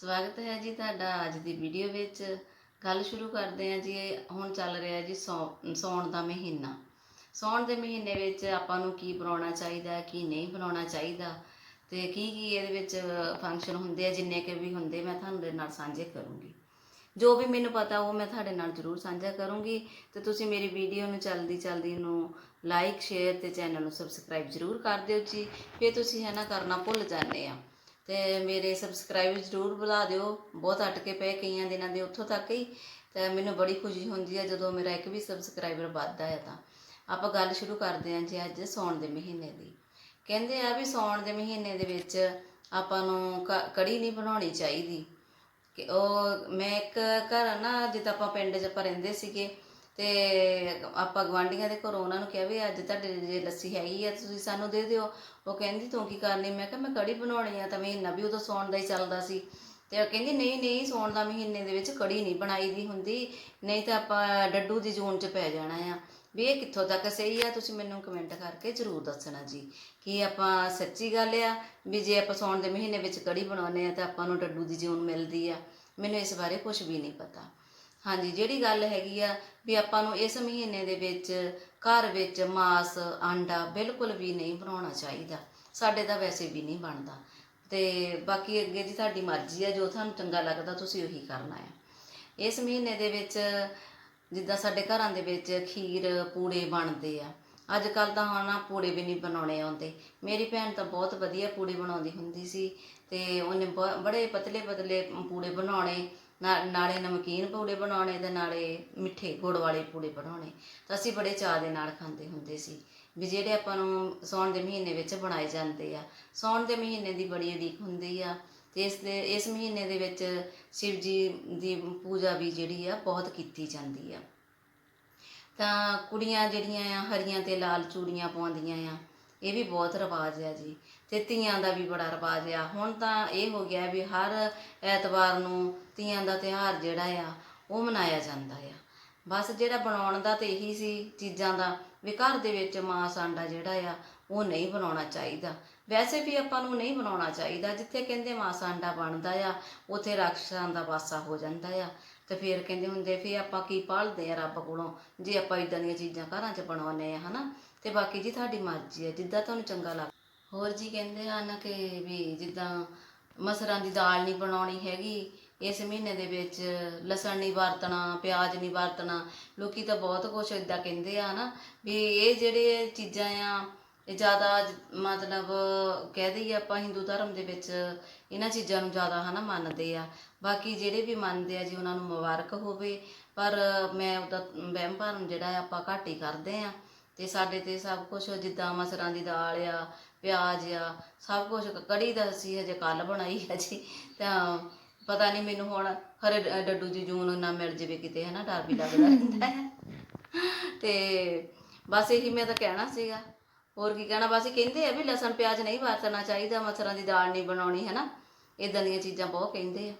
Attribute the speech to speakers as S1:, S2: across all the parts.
S1: ਸਵਾਗਤ ਹੈ ਜੀ ਤੁਹਾਡਾ ਅੱਜ ਦੀ ਵੀਡੀਓ ਵਿੱਚ। ਗੱਲ ਸ਼ੁਰੂ ਕਰਦੇ ਹਾਂ ਜੀ, ਹੁਣ ਚੱਲ ਰਿਹਾ ਜੀ ਸੌ- ਸਾਉਣ ਦਾ ਮਹੀਨਾ। ਸਾਉਣ ਦੇ ਮਹੀਨੇ ਵਿੱਚ ਆਪਾਂ ਨੂੰ ਕੀ ਬਣਾਉਣਾ ਚਾਹੀਦਾ, ਕੀ ਨਹੀਂ ਬਣਾਉਣਾ ਚਾਹੀਦਾ ਤੇ ਕੀ ਕੀ ਇਹਦੇ ਵਿੱਚ ਫੰਕਸ਼ਨ ਹੁੰਦੇ ਆ, ਜਿੰਨੇ ਕਿ ਵੀ ਹੁੰਦੇ ਮੈਂ ਤੁਹਾਨੂੰ ਦੇ ਨਾਲ ਸਾਂਝੇ ਕਰੂੰਗੀ। ਜੋ ਵੀ ਮੈਨੂੰ ਪਤਾ ਉਹ ਮੈਂ ਤੁਹਾਡੇ ਨਾਲ ਜ਼ਰੂਰ ਸਾਂਝਾ ਕਰੂੰਗੀ ਤੇ ਤੁਸੀਂ ਮੇਰੀ ਵੀਡੀਓ ਨੂੰ ਚਲਦੀ ਚਲਦੀ ਨੂੰ ਲਾਈਕ ਸ਼ੇਅਰ ਤੇ ਚੈਨਲ ਨੂੰ ਸਬਸਕ੍ਰਾਈਬ ਜ਼ਰੂਰ ਕਰ ਦਿਓ ਜੀ। ਫਿਰ ਤੁਸੀਂ ਹੈ ਨਾ ਕਰਨਾ ਭੁੱਲ ਜਾਂਦੇ ਆ। ਤੇ ਮੇਰੇ ਸਬਸਕ੍ਰਾਈਬ ਜ਼ਰੂਰ ਬੁਲਾ ਦਿਓ। ਬਹੁਤ ਅਟਕੇ ਪਏ ਕਈਆਂ ਦਿਨਾਂ ਦੇ ਉੱਥੋਂ ਤੱਕ ਹੀ। ਤੇ ਮੈਨੂੰ ਬੜੀ ਖੁਸ਼ੀ ਹੁੰਦੀ ਹੈ ਜਦੋਂ ਮੇਰਾ ਇੱਕ ਵੀ ਸਬਸਕ੍ਰਾਈਬਰ ਵੱਧਦਾ ਹੈ ਤਾਂ। ਆਪਾਂ ਗੱਲ ਸ਼ੁਰੂ ਕਰਦੇ ਹਾਂ ਜੀ ਅੱਜ ਸੌਣ ਦੇ ਮਹੀਨੇ ਦੀ। ਕਹਿੰਦੇ ਆ ਵੀ ਸੌਣ ਦੇ ਮਹੀਨੇ ਦੇ ਵਿੱਚ ਆਪਾਂ ਨੂੰ ਕੜੀ ਨਹੀਂ ਬਣਾਉਣੀ ਚਾਹੀਦੀ। ਕਿ ਉਹ, ਮੈਂ ਇੱਕ ਘਰ ਨਾ, ਜਿੱਦਾਂ ਆਪਾਂ ਪਿੰਡ 'ਚ ਆਪਾਂ ਰਹਿੰਦੇ ਸੀਗੇ ਤੇ ਆਪਾਂ ਗਵਾਂਢੀਆਂ ਦੇ ਘਰੋਂ ਉਹਨਾਂ ਨੂੰ ਕਿਹਾ ਵੀ ਅੱਜ ਤੁਹਾਡੇ ਜੇ ਲੱਸੀ ਹੈਗੀ ਆ, ਤੁਸੀਂ ਸਾਨੂੰ ਦੇ ਦਿਓ। ਉਹ ਕਹਿੰਦੀ, ਤੂੰ ਕੀ ਕਰਨੀ? ਮੈਂ ਕਿਹਾ, ਮੈਂ ਕੜੀ ਬਣਾਉਣੀ ਆ, ਤਾਂ ਮਹੀਨਾ ਵੀ ਉਦੋਂ ਸੌਣ ਦਾ ਹੀ ਚੱਲਦਾ ਸੀ। ਤੇ ਉਹ ਕਹਿੰਦੀ, ਨਹੀਂ ਨਹੀਂ, ਸੌਣ ਦਾ ਮਹੀਨੇ ਦੇ ਵਿੱਚ ਕੜੀ ਨਹੀਂ ਬਣਾਈ ਦੀ ਹੁੰਦੀ, ਨਹੀਂ ਤਾਂ ਆਪਾਂ ਡੱਡੂ ਦੀ ਜੂਨ 'ਚ ਪੈ ਜਾਣਾ ਆ। ਵੀ ਇਹ ਕਿੱਥੋਂ ਤੱਕ ਸਹੀ ਆ, ਤੁਸੀਂ ਮੈਨੂੰ ਕਮੈਂਟ ਕਰਕੇ ਜ਼ਰੂਰ ਦੱਸਣਾ ਜੀ, ਕਿ ਆਪਾਂ ਸੱਚੀ ਗੱਲ ਆ, ਵੀ ਜੇ ਆਪਾਂ ਸੌਣ ਦੇ ਮਹੀਨੇ ਵਿੱਚ ਕੜੀ ਬਣਾਉਂਦੇ ਆ, ਤਾਂ ਆਪਾਂ ਨੂੰ ਡੱਡੂ ਦੀ ਜੂਨ ਮਿਲਦੀ ਆ। ਮੈਨੂੰ ਇਸ ਬਾਰੇ ਕੁਝ ਵੀ ਨਹੀਂ ਪਤਾ। ਹਾਂਜੀ, ਜਿਹੜੀ ਗੱਲ ਹੈਗੀ ਆ ਵੀ ਆਪਾਂ ਨੂੰ ਇਸ ਮਹੀਨੇ ਦੇ ਵਿੱਚ ਘਰ ਵਿੱਚ ਮਾਸ, ਆਂਡਾ ਬਿਲਕੁਲ ਵੀ ਨਹੀਂ ਬਣਾਉਣਾ ਚਾਹੀਦਾ। ਸਾਡੇ ਤਾਂ ਵੈਸੇ ਵੀ ਨਹੀਂ ਬਣਦਾ। ਤੇ ਬਾਕੀ ਅੱਗੇ ਦੀ ਤੁਹਾਡੀ ਮਰਜ਼ੀ ਆ, ਜੋ ਤੁਹਾਨੂੰ ਚੰਗਾ ਲੱਗਦਾ ਤੁਸੀਂ ਉਹੀ ਕਰਨਾ ਆ। ਇਸ ਮਹੀਨੇ ਦੇ ਵਿੱਚ ਜਿੱਦਾਂ ਸਾਡੇ ਘਰਾਂ ਦੇ ਵਿੱਚ ਖੀਰ, ਪੂੜੇ ਬਣਦੇ ਆ। ਅੱਜ ਕੱਲ ਤਾਂ ਹੁਣ ਪੂੜੇ ਵੀ ਨਹੀਂ ਬਣਾਉਣੇ ਆਉਂਦੇ। ਮੇਰੀ ਭੈਣ ਤਾਂ ਬਹੁਤ ਵਧੀਆ ਪੂੜੇ ਬਣਾਉਂਦੀ ਹੁੰਦੀ ਸੀ ਤੇ ਉਹਨੇ ਬ- ਬੜੇ ਪਤਲੇ ਪਤਲੇ ਪੂੜੇ ਬਣਾਉਣੇ। ਨਾ- ਨਾਲੇ ਨਮਕੀਨ ਪੂੜੇ ਬਣਾਉਣੇ ਤੇ ਨਾਲੇ ਮਿੱਠੇ ਗੁੜ ਵਾਲੇ ਪੂੜੇ ਬਣਾਉਣੇ। ਤਾਂ ਅਸੀਂ ਬੜੇ ਚਾਅ ਦੇ ਨਾਲ ਖਾਂਦੇ ਹੁੰਦੇ ਸੀ। ਵੀ ਜਿਹੜੇ ਆਪਾਂ ਨੂੰ ਸਾਉਣ ਦੇ ਮਹੀਨੇ ਵਿੱਚ ਬਣਾਏ ਜਾਂਦੇ ਆ। ਸਾਉਣ ਦੇ ਮਹੀਨੇ ਦੀ ਬੜੀ ਉਡੀਕ ਹੁੰਦੀ ਆ। ਤੇ ਇਸ ਦੇ ਇਸ ਮਹੀਨੇ ਦੇ ਵਿੱਚ ਸ਼ਿਵ ਜੀ ਦੀ ਪੂਜਾ ਵੀ ਜਿਹੜੀ ਆ, ਬਹੁਤ ਕੀਤੀ ਜਾਂਦੀ ਆ। ਤਾਂ ਕੁੜੀਆਂ ਜਿਹੜੀਆਂ ਆ, ਹਰੀਆਂ ਤੇ ਲਾਲ ਚੂੜੀਆਂ ਪਾਉਂਦੀਆਂ ਆ। ਇਹ ਵੀ ਬਹੁਤ ਰਿਵਾਜ ਆ ਜੀ ਤੇ ਤੀਆਂ ਦਾ ਵੀ ਬੜਾ ਰਿਵਾਜ ਆ। ਹੁਣ ਤਾਂ ਇਹ ਹੋ ਗਿਆ ਵੀ ਹਰ ਐਤਵਾਰ ਨੂੰ ਤੀਆਂ ਦਾ ਤਿਉਹਾਰ ਜਿਹੜਾ ਆ, ਉਹ ਮਨਾਇਆ ਜਾਂਦਾ ਆ। ਬਸ ਜਿਹੜਾ ਬਣਾਉਣ ਦਾ ਤੇ ਇਹੀ ਸੀ ਚੀਜ਼ਾਂ ਦਾ ਵੀ ਘਰ ਦੇ ਵਿੱਚ ਮਾਸ ਆਂਡਾ ਜਿਹੜਾ ਆ, ਉਹ ਨਹੀਂ ਬਣਾਉਣਾ ਚਾਹੀਦਾ। ਵੈਸੇ ਵੀ ਆਪਾਂ ਨੂੰ ਨਹੀਂ ਬਣਾਉਣਾ ਚਾਹੀਦਾ। ਜਿੱਥੇ ਕਹਿੰਦੇ ਮਾਸ ਆਂਡਾ ਬਣਦਾ ਆ, ਉੱਥੇ ਰਾਖਸ਼ਾਂ ਦਾ ਵਾਸਾ ਹੋ ਜਾਂਦਾ ਆ। ਤੇ ਫਿਰ ਕਹਿੰਦੇ ਹੁੰਦੇ ਫੇ ਆਪਾਂ ਕੀ ਪਾਲਦੇ ਆ ਰੱਬ ਕੋਲੋਂ? ਜੇ ਆਪਾਂ ਇਦਾਂ ਦੀਆਂ ਚੀਜ਼ਾਂ ਘਰਾਂ 'ਚ ਬਣਾਉਨੇ ਆ, ਹਨਾ? ਤੇ ਬਾਕੀ ਜੀ ਤੁਹਾਡੀ ਮਰਜ਼ੀ ਹੈ, ਜਿੱਦਾਂ ਤੁਹਾਨੂੰ ਚੰਗਾ ਲੱਗ ਹੋਰ ਜੀ ਕਹਿੰਦੇ ਹਨ ਕਿ ਵੀ ਜਿੱਦਾਂ ਮਸਰਾਂ ਦੀ ਦਾਲ ਨਹੀਂ ਬਣਾਉਣੀ ਹੈਗੀ, ਇਸ ਮਹੀਨੇ ਦੇ ਵਿੱਚ ਲਸਣ ਨਹੀਂ ਵਰਤਣਾ, ਪਿਆਜ਼ ਨਹੀਂ ਵਰਤਣਾ, ਲੋਕੀ ਤਾਂ ਬਹੁਤ ਕੁਝ ਇਦਾਂ ਕਹਿੰਦੇ ਆ ਨਾ ਵੀ ਇਹ ਜਿਹੜੇ ਚੀਜ਼ਾਂ ਆ, ਇਹ ਜ਼ਿਆਦਾ ਮਤਲਬ ਕਹਿ ਦਈਏ ਆਪਾਂ ਹਿੰਦੂ ਧਰਮ ਦੇ ਵਿੱਚ ਇਹਨਾਂ ਚੀਜ਼ਾਂ ਨੂੰ ਜ਼ਿਆਦਾ ਹਨਾ ਮੰਨਦੇ ਆ। ਬਾਕੀ ਜਿਹੜੇ ਵੀ ਮੰਨਦੇ ਆ ਜੀ ਉਹਨਾਂ ਨੂੰ ਮੁਬਾਰਕ ਹੋਵੇ, ਪਰ ਮੈਂ ਉਹਦਾ ਵਹਿਮ ਭਰਮ ਜਿਹੜਾ ਆ ਆਪਾਂ ਘੱਟ ਹੀ ਕਰਦੇ ਆ। ਤੇ ਸਾਡੇ ਤੇ ਸਭ ਕੁਝ ਜਿੱਦਾਂ ਮਸਰਾਂ ਦੀ ਦਾਲ ਆ, ਪਿਆਜ਼ ਆ, ਸਭ ਕੁਝ ਕੜੀ ਦਾ ਅਸੀਂ ਹਜੇ ਕੱਲ ਬਣਾਈ ਹੈ ਜੀ। ਤਾਂ ਪਤਾ ਨਹੀਂ ਮੈਨੂੰ ਹੁਣ ਖਰੇ ਡੱਡੂ ਜੀ ਜੂਨ ਨਾ ਮਿਲ ਜਾਵੇ ਕਿਤੇ, ਹਨਾ, ਡਰ ਵੀ ਲੱਗਦਾ ਰਹਿੰਦਾ ਹੈ। ਤੇ ਬਸ ਇਹੀ ਮੈਂ ਤਾਂ ਕਹਿਣਾ ਸੀਗਾ। ਹੋਰ ਕੀ ਕਹਿਣਾ, ਬਸ ਇਹ ਕਹਿੰਦੇ ਆ ਵੀ ਲਸਣ ਪਿਆਜ਼ ਨਹੀਂ ਵਰਤਣਾ ਚਾਹੀਦਾ, ਮਸਰਾਂ ਦੀ ਦਾਲ ਨਹੀਂ ਬਣਾਉਣੀ ਹੈ ਨਾ ਇਦਾਂ ਦੀਆਂ ਚੀਜ਼ਾਂ ਬਹੁਤ ਕਹਿੰਦੇ ਆ।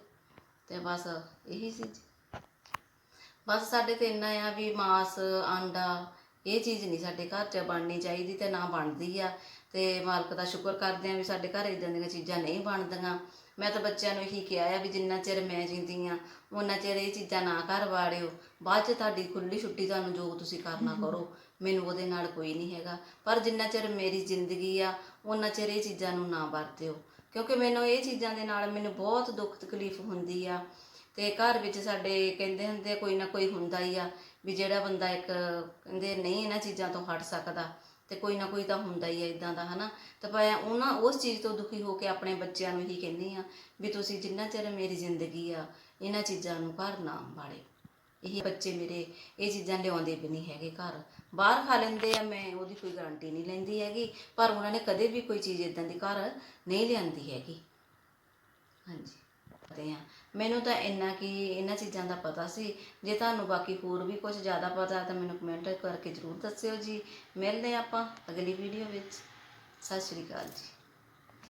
S1: ਤੇ ਬਸ ਇਹੀ ਸੀ ਬਸ ਸਾਡੇ ਤੇ ਇੰਨਾ ਆ ਵੀ ਮਾਸ, ਆਂਡਾ ਇਹ ਚੀਜ਼ ਨਹੀਂ ਸਾਡੇ ਘਰ 'ਚ ਬਣਨੀ ਚਾਹੀਦੀ ਤੇ ਨਾ ਬਣਦੀ ਆ। ਤੇ ਮਾਲਕ ਦਾ ਸ਼ੁਕਰ ਕਰਦੇ ਆ ਵੀ ਸਾਡੇ ਘਰ ਇਦਾਂ ਦੀਆਂ ਚੀਜ਼ਾਂ ਨਹੀਂ ਬਣਦੀਆਂ। ਮੈਂ ਤਾਂ ਬੱਚਿਆਂ ਨੂੰ ਇਹੀ ਕਿਹਾ ਆ ਵੀ ਜਿੰਨਾ ਚਿਰ ਮੈਂ ਜਿੰਦੀ ਆ ਉਹਨਾਂ ਚਿਰ ਇਹ ਚੀਜ਼ਾਂ ਨਾ ਘਰ ਵਾੜਿਓ। ਬਾਅਦ 'ਚ ਤੁਹਾਡੀ ਖੁੱਲੀ ਛੁੱਟੀ ਤੁਹਾਨੂੰ ਜੋ ਤੁਸੀਂ ਕਰਨਾ ਕਰੋ ਮੈਨੂੰ ਉਹਦੇ ਨਾਲ ਕੋਈ ਨਹੀਂ ਹੈਗਾ। ਪਰ ਜਿੰਨਾ ਚਿਰ ਮੇਰੀ ਜ਼ਿੰਦਗੀ ਆ ਉਹਨਾਂ ਚਿਰ ਇਹ ਚੀਜ਼ਾਂ ਨੂੰ ਨਾ ਵਰਤਿਓ। ਕਿਉਂਕਿ ਮੈਨੂੰ ਇਹ ਚੀਜ਼ਾਂ ਦੇ ਨਾਲ ਮੈਨੂੰ ਬਹੁਤ ਦੁੱਖ ਤਕਲੀਫ ਹੁੰਦੀ ਆ। ਤੇ ਘਰ ਵਿੱਚ ਸਾਡੇ ਕਹਿੰਦੇ ਹੁੰਦੇ ਕੋਈ ਨਾ ਕੋਈ ਹੁੰਦਾ ਹੀ ਆ। ਵੀ ਜਿਹੜਾ ਬੰਦਾ ਇੱਕ ਕਹਿੰਦੇ ਨਹੀਂ ਇਹਨਾਂ ਚੀਜ਼ਾਂ ਤੋਂ ਹਟ ਸਕਦਾ ਤੇ ਕੋਈ ਨਾ ਕੋਈ ਤਾਂ ਹੁੰਦਾ ਹੀ ਆ ਇਦਾਂ ਦਾ, ਹਨਾ? ਤਾਂ ਪਰ ਉਹਨਾਂ ਉਸ ਚੀਜ਼ ਤੋਂ ਦੁਖੀ ਹੋ ਕੇ ਆਪਣੇ ਬੱਚਿਆਂ ਨੂੰ ਹੀ ਕਹਿੰਦੀ ਆ ਵੀ ਤੁਸੀਂ ਜਿੰਨਾ ਚਿਰ ਮੇਰੀ ਜ਼ਿੰਦਗੀ ਆ, ਇਹਨਾਂ ਚੀਜ਼ਾਂ ਨੂੰ ਘਰ ਨਾ ਬਾੜੇ ਇਹ ਬੱਚੇ ਮੇਰੇ, ਇਹ ਚੀਜ਼ਾਂ ਲਿਆਉਂਦੇ ਵੀ ਨਹੀਂ ਹੈਗੇ ਘਰ। ਬਾਹਰ ਖਾ ਲੈਂਦੇ ਆ, ਮੈਂ ਉਹਦੀ ਕੋਈ ਗਾਰੰਟੀ ਨਹੀਂ ਲੈਂਦੀ ਹੈਗੀ, ਪਰ ਉਹਨਾਂ ਨੇ ਕਦੇ ਵੀ ਕੋਈ ਚੀਜ਼ ਇਦਾਂ ਦੀ ਘਰ ਨਹੀਂ ਲਿਆਂਦੀ ਹੈਗੀ। ਹਾਂਜੀ। ਪਤੇ ਆ ਮੈਨੂੰ ਤਾਂ ਇੰਨਾ ਕਿ, ਇਹਨਾਂ ਚੀਜ਼ਾਂ ਦਾ ਪਤਾ ਸੀ। ਜੇ ਤੁਹਾਨੂੰ ਬਾਕੀ ਹੋਰ ਵੀ ਕੁਝ ਜ਼ਿਆਦਾ ਪਤਾ ਤਾਂ ਮੈਨੂੰ ਕਮੈਂਟ ਕਰਕੇ ਜ਼ਰੂਰ ਦੱਸਿਓ ਜੀ। ਮਿਲਦੇ ਆਪਾਂ ਅਗਲੀ ਵੀਡੀਓ ਵਿੱਚ। ਸਤਿ ਸ਼੍ਰੀ ਅਕਾਲ ਜੀ।